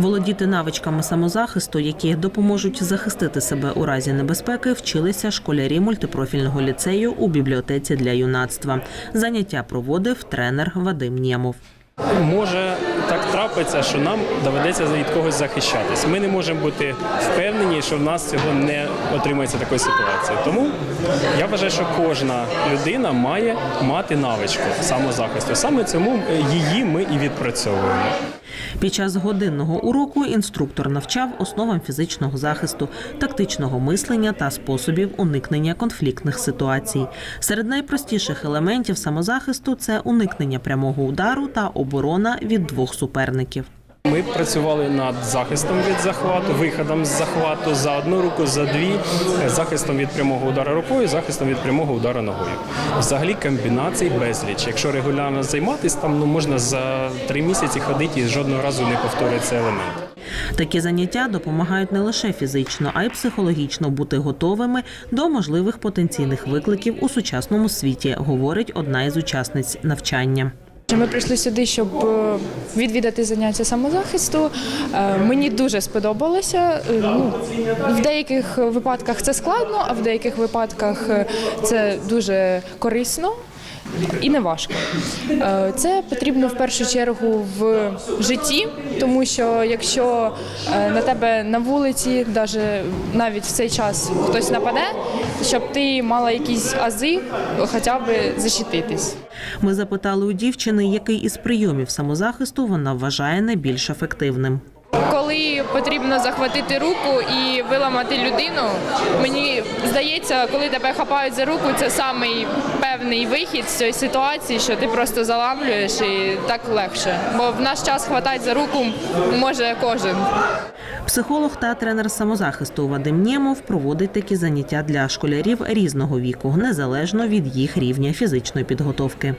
Володіти навичками самозахисту, які допоможуть захистити себе у разі небезпеки, вчилися школярі мультипрофільного ліцею у бібліотеці для юнацтва. Заняття проводив тренер Вадим Нємов. Може так трапиться, що нам доведеться від когось захищатись. Ми не можемо бути впевнені, що в нас цього не отримається такої ситуації. Тому я вважаю, що кожна людина має мати навичку самозахисту. Саме цьому її ми і відпрацьовуємо. Під час годинного уроку інструктор навчав основам фізичного захисту, тактичного мислення та способів уникнення конфліктних ситуацій. Серед найпростіших елементів самозахисту це уникнення прямого удару та оборона від двох суперників. Ми працювали над захистом від захвату, виходом з захвату за одну руку, за дві, е, захистом від прямого удара рукою, захистом від прямого удара ногою. Взагалі комбінацій безліч. Якщо регулярно займатися, там ну можна за три місяці ходити і жодного разу не повторюється елемент. Такі заняття допомагають не лише фізично, а й психологічно бути готовими до можливих потенційних викликів у сучасному світі, говорить одна із учасниць навчання. Ми прийшли сюди, щоб е, відвідати заняття самозахисту. Е, Мені дуже сподобалося. Е, Ну, в деяких випадках це складно, а в деяких випадках це дуже корисно. І не важко. Е, Це потрібно в першу чергу в житті, тому що якщо е, на тебе на вулиці, навіть в цей час хтось нападе, щоб ти мала якісь ази, хоча б защититись. Ми запитали у дівчини, який із прийомів самозахисту вона вважає найбільш ефективним. Коли потрібно захватити руку і виламати людину, мені здається, коли тебе хапають за руку, це самий певний вихід з цієї ситуації, що ти просто заламлюєш і так легше. Бо в наш час хватати за руку може кожен. Психолог та тренер самозахисту Вадим Нємов проводить такі заняття для школярів різного віку, незалежно від їх рівня фізичної підготовки.